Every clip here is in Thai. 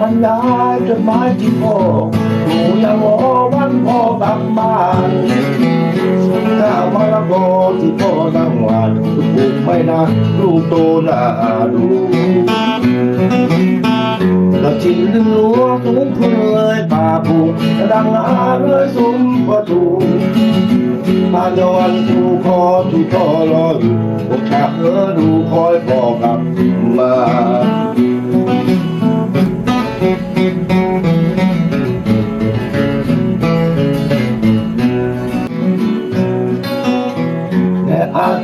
มันย้ายจดหมายที่พ่อหนูยังรอวันพ่อกลับบ้านข้ามะละกอที่พ่อตั้งหวานปลูกไม่นานลูกโตน่าดูก็ชินลืมรั้วสูงขึ้นเลยป่าผูกดังอาเลยสุมประตูผ่านวันถูคอถูคอรออยู่พวกชักเออดูคอยพอกลับมา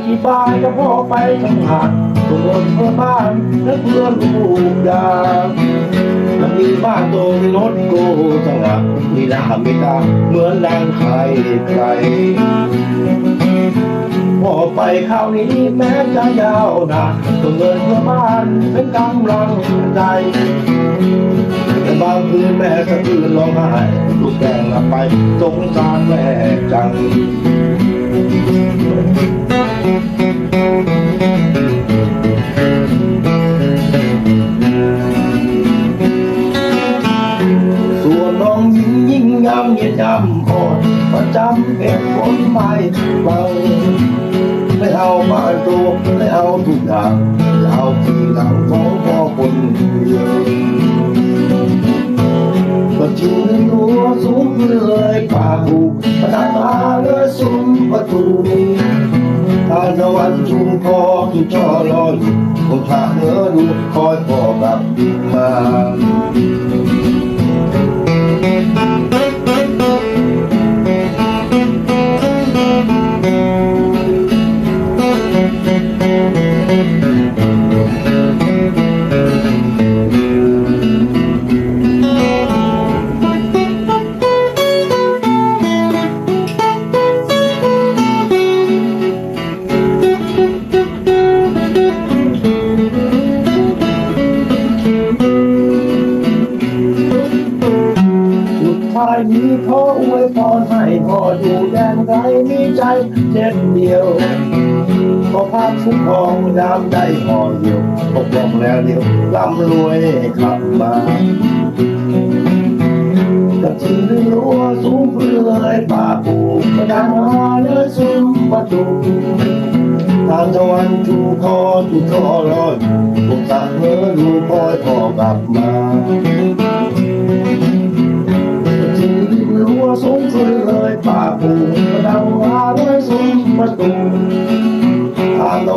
ธิบายก็พอไปทั้งหากตัวเพื่อบ้านและเพื่อลูกยามันมีบ้านโตมีรถโกสงัดมีหน้ามีตาเหมือนดังใครใครพอไปคราวนี้แม้จะยาวนานตัวเงินเพื่อบ้านเป็นกำลังใจแต่บางคืนแม่สะอื้นร้องไห้ลูกแกงลับไปสงสารแม่จัง ส่วนน้องหญิงยิ่งยำเย็นยำอ่อนประจำเป็นคนไม่ฟังไม่เอาบ้านตัวไม่เอาทุกอย่างเอาที่หลังของพ่อคนเดียวก็ชิงรั้วสูงขึ้นเลยป่าผูกประดับมาเลยซุ้ม ประตูทานตะวันชุมพอทุกช่อรออยู่คงขาเนื้อดูคอยพอกลับดินมา อยู่แดนไกลมีใจเจ็ดเดียวขอพาพคุ้มครองยามใจห่อเดียวปกป้องแล้วเดียวร่ำรวยขับมากับที่รั้วสูงขึ้นเลยป่าปูกระดังมาเลยซุ้มประตูทางตะวันชูคอชูคอรออยู่พวกสักเมื่อดูคอยพอกลับมา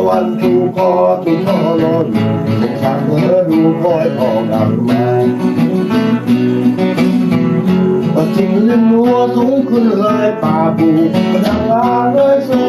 วันชูคอชูคอรออยู่พวกสักเมื่อดูคอยออกดับมาก็จริงเลืมรั้วสูงขึ้นเลยป่าปูกระดังลาด้วยซุ้ม